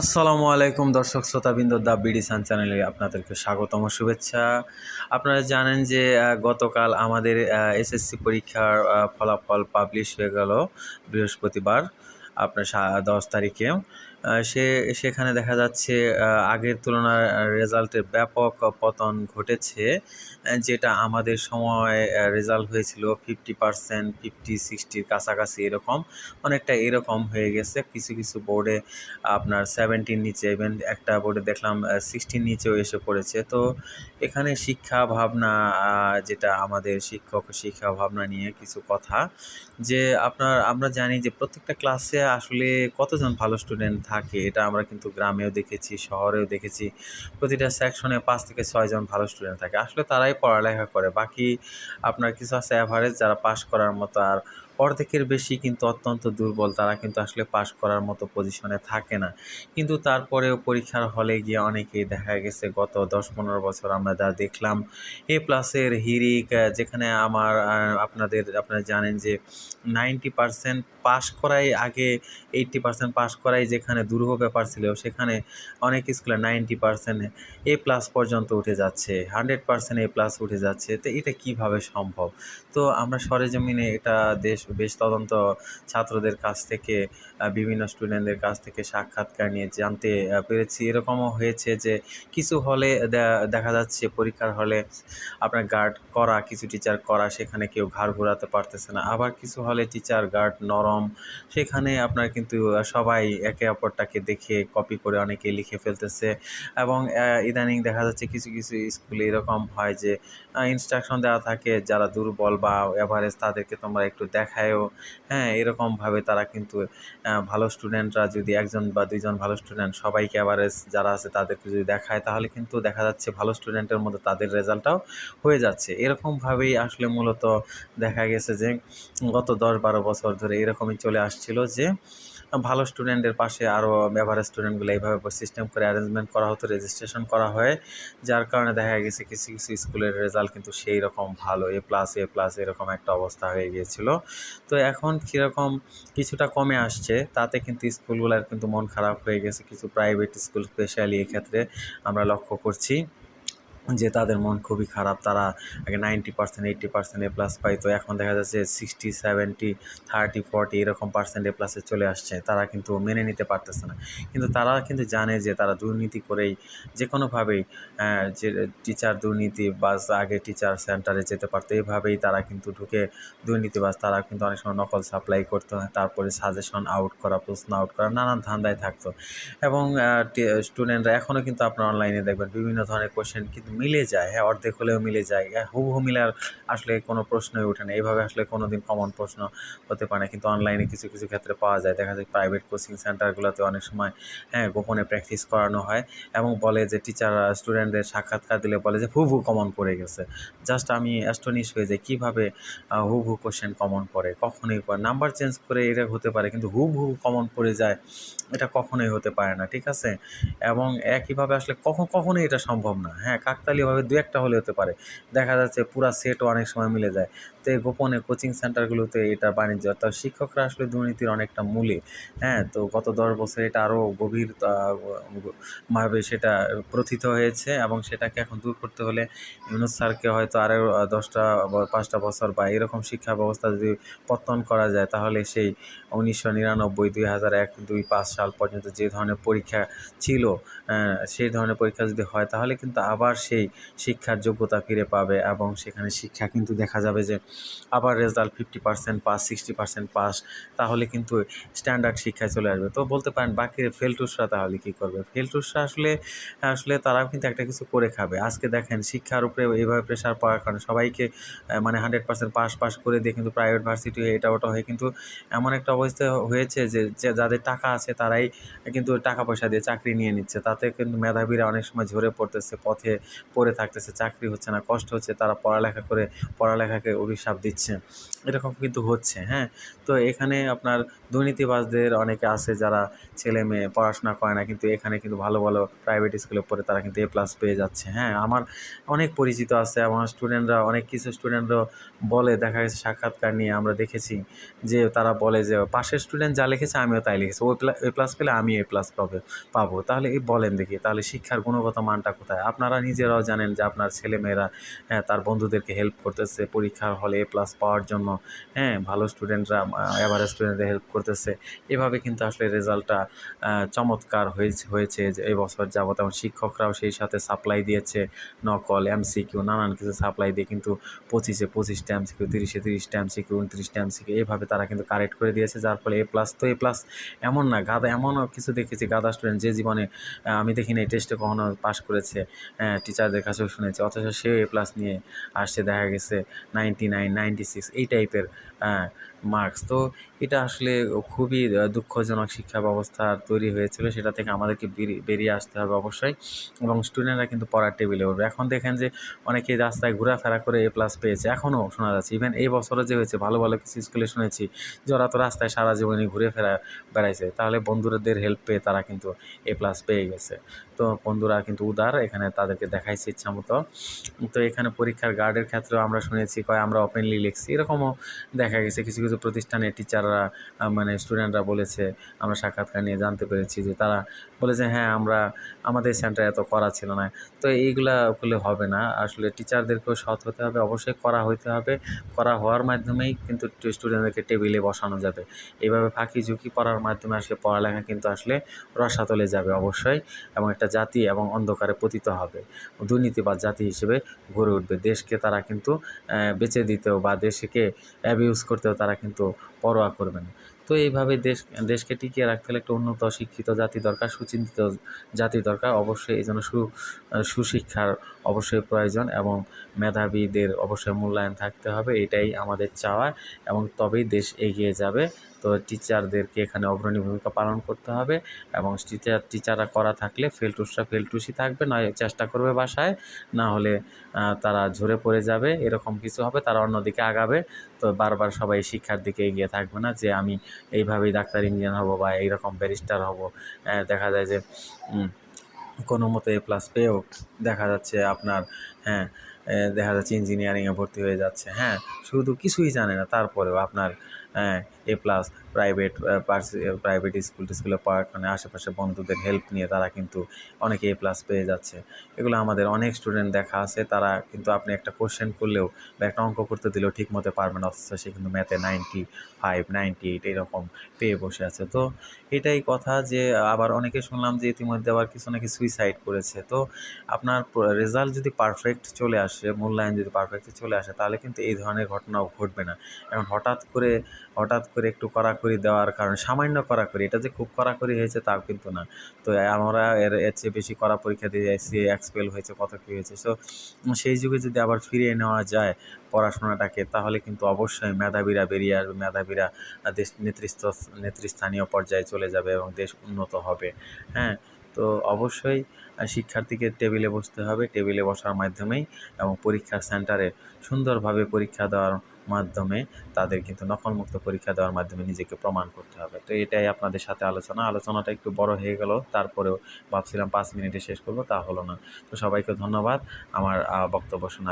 আসসালামু আলাইকুম দর্শক শ্রোতাবৃন্দ, দ্য বিডি সান চ্যানেলে আপনাদেরকে স্বাগতম, শুভেচ্ছা। আপনারা জানেন যে গতকাল আমাদের এসএসসি পরীক্ষার ফলাফল পাবলিশ হয়ে গেল বৃহস্পতিবার, আপনার দশ তারিখে। সে, সেখানে দেখা যাচ্ছে আগের তুলনায় রেজাল্টের ব্যাপক পতন ঘটেছে যেটা আমাদের সময় রেজাল্ট হয়েছিল ফিফটি পার্সেন্ট ফিফটি সিক্সটির কাছাকাছি এরকম, অনেকটা এরকম হয়ে গেছে। কিছু কিছু বোর্ডে আপনার সেভেন্টির নিচে ইভেন একটা বোর্ডে দেখলাম সিক্সটির নিচেও এসে পড়েছে। তো এখানে শিক্ষা ভাবনা যেটা আমাদের শিক্ষক শিক্ষা ভাবনা নিয়ে কিছু কথা, যে আপনার, আমরা জানি যে প্রত্যেকটা ক্লাসে আসলে কতজন ভালো স্টুডেন্ট থাকে, এটা আমরা কিন্তু গ্রামেও দেখেছি, শহরেও দেখেছি। প্রতিটা সেকশনে পাঁচ থেকে ছয়জন ভালো স্টুডেন্ট থাকে। আসলে তারাই পড়ালেখা করে। বাকি আপনার কিছু আছে অ্যাভারেজ যারা পাশ করার মতো আর অর্ধেকের বেশি কিন্তু অত্যন্ত দুর্বল। তারা কিন্তু আসলে পাশ করার মতো পজিশনে থাকে না। কিন্তু তারপরেও পরীক্ষার হলে গিয়ে অনেকেই দেখা গেছে, গত দশ পনেরো বছর আমরা যা দেখলাম এ প্লাসের হিরিক যেখানে আমার আপনাদের, আপনারা জানেন যে নাইনটি পার্সেন্ট পাশ করাই আগে এইটটি পার্সেন্ট পাশ করাই যেখানে দুরূহ ব্যাপার ছিল, সেখানে অনেক স্কুলে নাইনটি পার্সেন্ট এ প্লাস পর্যন্ত উঠে যাচ্ছে হান্ড্রেড পার্সেন্ট এ প্লাস উঠে যাচ্ছে। তো এটা কীভাবে সম্ভব? তো আমরা সরেজমিনে এটা দেশ বেশ তদন্ত ছাত্রদের কাছ থেকে বিভিন্ন স্টুডেন্টদের কাছ থেকে সাক্ষাৎকার নিয়ে জানতে পেরেছি। এরকমও হয়েছে যে কিছু হলে দেখা যাচ্ছে পরীক্ষার হলে আপনার গার্ড করা, কিছু টিচার করা, সেখানে কেউ ঘাড় ঘোরাতে পারতেছে না। আবার কিছু হলে টিচার গার্ড নরম, সেখানে আপনার কিন্তু সবাই একে অপরটাকে দেখে কপি করে অনেকে লিখে ফেলতেছে। এবং ইদানিং দেখা যাচ্ছে কিছু কিছু স্কুলে এরকম হয় যে ইনস্ট্রাকশন দেওয়া থাকে, যারা দুর্বল বা এভারেজ তাদেরকে তোমরা একটু দেখায়ও। হ্যাঁ এরকমভাবে তারা কিন্তু ভালো স্টুডেন্টরা যদি একজন বা দুইজন ভালো স্টুডেন্ট সবাইকে অ্যাভারেজ যারা আছে তাদেরকে যদি দেখায়, তাহলে কিন্তু দেখা যাচ্ছে ভালো স্টুডেন্টের মধ্যে তাদের রেজাল্টটাও হয়ে যাচ্ছে। এরকমভাবেই আসলে মূলত দেখা গেছে যে, গত দশ বারো বছর ধরে এরকমই চলে আসছিল যে, ভালো স্টুডেন্টের পাশে আরও এভারেজ স্টুডেন্টগুলো এইভাবে সিস্টেম করে অ্যারেঞ্জমেন্ট করা হতো রেজিস্ট্রেশন করা হয়, যার কারণে দেখা গেছে কিছু কিছু স্কুলের রেজাল্ট কিন্তু সেই রকম ভালো এ প্লাস এ প্লাস এরকম একটা অবস্থা হয়ে গিয়েছিল। তো এখন কীরকম কিছুটা কমে আসছে, তাতে কিন্তু স্কুলগুলোর কিন্তু মন খারাপ হয়ে গেছে, কিছু প্রাইভেট স্কুল স্পেশালি এক্ষেত্রে আমরা লক্ষ্য করছি। যে তাদের মন খুবই খারাপ, তারা আগে ninety percent eighty percent A plus পাইতো এখন দেখা যাচ্ছে সিক্সটি সেভেন্টি থার্টি ফর্টি এরকম পার্সেন্ট এ প্লাসে চলে আসছে। তারা কিন্তু মেনে নিতে পারতেছে না। কিন্তু তারা কিন্তু জানে যে তারা দুর্নীতি করেই যে কোনোভাবেই যে টিচার দুর্নীতি বাস আগে টিচার সেন্টারে যেতে পারতো এইভাবেই তারা কিন্তু ঢুকে দুর্নীতিবাজ। তারা কিন্তু অনেক সময় নকল সাপ্লাই করতো, তারপরে সাজেশন আউট করা, প্রশ্ন আউট করা, নানান ধান্দায় থাকতো। এবং স্টুডেন্টরা এখনও কিন্তু আপনার অনলাইনে দেখবেন, বিভিন্ন ধরনের কোশ্চেন কিন্তু মিলে যায় হ্যাঁ অর্ধেক হলেও মিলে যায়। হুবহু মিলার আসলে কোনো প্রশ্নই ওঠে না। এইভাবে আসলে কোনো দিন কমন প্রশ্ন হতে পারে না। কিন্তু অনলাইনে কিছু কিছু ক্ষেত্রে পাওয়া যায়। দেখা যায় প্রাইভেট কোচিং সেন্টারগুলোতে অনেক সময় হ্যাঁ গোপনে প্র্যাকটিস করানো হয় এবং বলে যে টিচার স্টুডেন্টদের সাক্ষাৎকার দিলে বলে যে হুবহু কমন পড়ে গেছে। জাস্ট আমি অ্যাস্টনিশ হয়ে যাই, কীভাবে হুবহু কোশ্চেন কমন পড়ে, কখনোই পড়ে নাম্বার চেঞ্জ করে এটা হতে পারে, কিন্তু হুবহু কমন পড়ে যায়, এটা কখনোই হতে পারে না, ঠিক আছে? এবং একইভাবে আসলে কখন, কখনোই এটা সম্ভব না হ্যাঁ কাকতালীয়ভাবে দু একটা হলে হতে পারে। দেখা যাচ্ছে পুরা সেটও অনেক সময় মিলে যায়। তো গোপনে কোচিং সেন্টারগুলোতে এটা বাণিজ্য। অর্থাৎ শিক্ষকরা আসলে দুর্নীতির অনেকটা মূলে। হ্যাঁ তো গত দশ বছর এটা আরও গভীর ভাবে সেটা প্রথিত হয়েছে এবং সেটাকে এখন দূর করতে হলে ইউনুস স্যারকে হয়তো আরও দশটা পাঁচটা বছর বা এরকম শিক্ষা ব্যবস্থা যদি পত্তন করা যায়, তাহলে সেই উনিশশো নিরানব্বই, দুই হাজার এক, দুই পাঁচ সাল পর্যন্ত যে ধরনের পরীক্ষা ছিল সেই ধরনের পরীক্ষা যদি হয়, তাহলে কিন্তু আবার সেই শিক্ষার যোগ্যতা ফিরে পাবে এবং সেখানে শিক্ষা কিন্তু দেখা যাবে যে আবার result fifty percent pass sixty percent pass তাহলে কিন্তু স্ট্যান্ডার্ড শিক্ষায় চলে আসবে। তো বলতে পারেন, বাকি ফেলটুসরা তাহলে কী করবে? ফেলটুসরা আসলে আসলে তারাও কিন্তু একটা কিছু করে খাবে। আজকে দেখেন, শিক্ষার উপরে এইভাবে প্রেশার পাওয়ার কারণে সবাইকে মানে হান্ড্রেড পার্সেন্ট পাস পাস করে দিয়ে কিন্তু প্রাইভেট ভার্সিটি হয়ে এটা ওটা হয়ে কিন্তু এমন একটা অবস্থা হয়েছে যে যাদের টাকা আছে তারাই কিন্তু টাকা পয়সা দিয়ে চাকরি নিয়ে নিচ্ছে। তাতে কিন্তু মেধাবীরা অনেক সময় ঝরে পড়তেছে, পথে পড়ে থাকতেছে, চাকরি হচ্ছে না, কষ্ট হচ্ছে, তারা পড়ালেখা করে, পড়ালেখাকে অভিস হিসাব দিচ্ছে। এরকম কিন্তু হচ্ছে হ্যাঁ? তো এখানে আপনার দুর্নীতিবাজদের অনেকে আছে যারা ছেলে মেয়ে পড়াশোনা করে না, কিন্তু এখানে কিন্তু ভালো ভালো প্রাইভেট স্কুলে পড়ে তারা কিন্তু এ প্লাস পেয়ে যাচ্ছে হ্যাঁ? আমার অনেক পরিচিত আছে, আমার স্টুডেন্টরা অনেক কিছু স্টুডেন্টরাও বলে, দেখা গেছে সাক্ষাৎকার নিয়ে আমরা দেখেছি যে তারা বলে যে, পাশের স্টুডেন্ট যা লিখেছে আমিও তাই লিখেছি, ও এ প্লাস পেলে আমি এ প্লাস পাবে, পাবো। তাহলে এই বলেন দেখি, তাহলে শিক্ষার গুণগত মানটা কোথায়? আপনারা নিজেরাও জানেন যে আপনার ছেলেমেয়েরা হ্যাঁ তার বন্ধুদেরকে হেল্প করতেছে, পরীক্ষার হলে এ প্লাস পাওয়ার জন্য হ্যাঁ ভালো স্টুডেন্টরা অ্যাভারেজ স্টুডেন্টদের হেল্প করতেছে। এভাবে কিন্তু আসলে রেজাল্টটা চমৎকার হয়েছে হয়েছে এই বছর যাবত এবং শিক্ষকরাও সেই সাথে সাপ্লাই দিয়েছে। নকল এমসিকিউ নানান কিছু সাপ্লাই দিয়ে কিন্তু পঁচিশে পঁচিশটা এমসিকিউ তিরিশে তিরিশটা এমসিকিউ উনত্রিশটা এমসিকিউ এইভাবে তারা কিন্তু কারেক্ট করে দিয়েছে, যার ফলে এ প্লাস তো এ প্লাস এমন না গাদা এমনও কিছু দেখেছি গাদা স্টুডেন্ট যে জীবনে আমি দেখিনি, এই টেস্টে কখনো পাস করেছে টিচারদের কাছেও শুনেছি, অথচ সেও এ প্লাস নিয়ে আসছে, দেখা গেছে নাইনটি নাইন সিক্স, এই টাইপের মার্কস তো এটা আসলে খুবই দুঃখজনক শিক্ষা ব্যবস্থা তৈরি হয়েছিল। সেটা থেকে আমাদেরকে বেরিয়ে আসতে হবে অবশ্যই। এবং স্টুডেন্টরা কিন্তু পড়ার টেবিলে উঠবে। এখন দেখেন যে অনেকেই রাস্তায় ঘোরাফেরা করে এ প্লাস পেয়েছে। এখনও শোনা যাচ্ছে। ইভেন এই বছরও যে হয়েছে, ভালো ভালো কিছু স্কুলে শুনেছি যে ওরা তো রাস্তায় সারা জীবনই ঘুরে ফেরা বেড়াইছে। তাহলে বন্ধুদের হেল্প পেয়ে তারা কিন্তু এ প্লাস পেয়ে গেছে। তো বন্ধুরা কিন্তু উদার। এখানে তাদেরকে দেখাইছে ইচ্ছা মতো তো এখানে পরীক্ষার গার্ডের ক্ষেত্রেও আমরা শুনেছি কয়, আমরা ওপেনলি লিখছি। এরকমও দেখা গেছে, কিছু কিছু প্রতিষ্ঠানে টিচাররা মানে স্টুডেন্টরা বলেছে, আমরা সাক্ষাৎকার নিয়ে জানতে পেরেছি যে তারা বলেছে হ্যাঁ আমরা, আমাদের সেন্টার এত করা ছিল না। তো এইগুলা করলে হবে না। আসলে টিচারদেরকেও সৎ হতে হবে, অবশ্যই করা হইতে হবে। করা হওয়ার মাধ্যমেই কিন্তু স্টুডেন্টদেরকে টেবিলে বসানো যাবে। এইভাবে ফাঁকি ঝুঁকি পড়ার মাধ্যমে আসলে পড়ালেখা কিন্তু আসলে রসাতলে যাবে অবশ্যই, এবং একটা জাতি এবং অন্ধকারে পতিত হবে। দুর্নীতিবাদ জাতি হিসেবে গড়ে উঠবে। দেশকে তারা কিন্তু বেচে দিতেও বা দেশকে অ্যাবিউজ করতেও তারা কিন্তু পরোয়া করবে না। তো এইভাবে দেশ, দেশকে টিকিয়ে রাখতে হলে একটা উন্নত শিক্ষিত জাতি দরকার, সুচিন্তিত জাতি দরকার। অবশ্যই এই জন্য সু, সুশিক্ষার অবশ্যই প্রয়োজন এবং মেধাবীদের অবশ্যই মূল্যায়ন থাকতে হবে, এটাই আমাদের চাওয়া এবং তবেই দেশ এগিয়ে যাবে। তো টিচারদেরকে এখানে অগ্রণী ভূমিকা পালন করতে হবে এবং টিচার টিচাররা করা থাকলে ফেলটুসরা ফেলটুসই থাকবে, নয় চেষ্টা করবে বাসায়, না হলে তারা ঝরে পড়ে যাবে, এরকম কিছু হবে, তারা অন্যদিকে আগাবে। তো বারবার সবাই শিক্ষার দিকে এগিয়ে থাকবে না যে আমি এইভাবেই ডাক্তার, ইঞ্জিনিয়ার হব বা এইরকম ব্যারিস্টার হব। দেখা যায় যে কোনো মতো এ প্লাস পেয়েও দেখা যাচ্ছে আপনার হ্যাঁ দেখা যাচ্ছে ইঞ্জিনিয়ারিংয়ে ভর্তি হয়ে যাচ্ছে হ্যাঁ শুধু কিছুই জানে না, তারপরেও আপনার A plus private private school টিস্কুলে পড়ার কারণে আশেপাশে বন্ধুদের হেল্প নিয়ে তারা কিন্তু অনেকে এ প্লাস পেয়ে যাচ্ছে। এগুলো আমাদের অনেক স্টুডেন্ট দেখা আছে, তারা কিন্তু আপনি একটা কোশ্চেন করলেও বা একটা অঙ্ক করতে দিলেও ঠিক মতো পারবে না, অথচ সে কিন্তু ম্যাথে নাইনটি ফাইভ নাইনটি এইট এরকম পেয়ে বসে আছে। তো এটাই কথা যে আবার অনেকে শুনলাম যে ইতিমধ্যে আবার কিছু নাকি সুইসাইড করেছে। তো আপনার রেজাল্ট যদি পারফেক্ট চলে আসে, মূল্যায়ন যদি পারফেক্ট চলে আসে, তাহলে কিন্তু এই ধরনের ঘটনাও ঘটবে না। এখন হঠাৎ করে হঠাৎ করে একটু কড়াকড়ি দেওয়ার কারণে, সামান্য কড়াকড়ি, এটা যে খুব কড়াকড়ি হয়েছে তাও কিন্তু না। তো আমরা এর এর চেয়ে বেশি কড়া পরীক্ষা দিয়ে যাচ্ছি এক্সপেল হয়েছে, কত কী হয়েছে। সো সেই যুগে যদি আবার ফিরিয়ে নেওয়া যায় পড়াশোনাটাকে, তাহলে কিন্তু অবশ্যই মেধাবীরা বেরিয়ে আসবে, মেধাবীরা দেশ নেতৃত্ব নেতৃস্থানীয় পর্যায়ে চলে যাবে এবং দেশ উন্নত হবে। হ্যাঁ তো অবশ্যই শিক্ষার্থীকে টেবিলে বসতে হবে। টেবিলে বসার মাধ্যমেই এবং পরীক্ষার সেন্টারে সুন্দরভাবে পরীক্ষা দেওয়ার মাধ্যমে তাদের কিন্তু নকলমুক্ত পরীক্ষা দেওয়ার মাধ্যমে নিজেকে প্রমাণ করতে হবে। তো এটাই আপনাদের সাথে আলোচনা। আলোচনাটা একটু বড় হয়ে গেল, তারপরেও ভাবছিলাম পাঁচ মিনিটে শেষ করব, তা হলো না। তো সবাইকে ধন্যবাদ। আমার বক্তব্য শোনার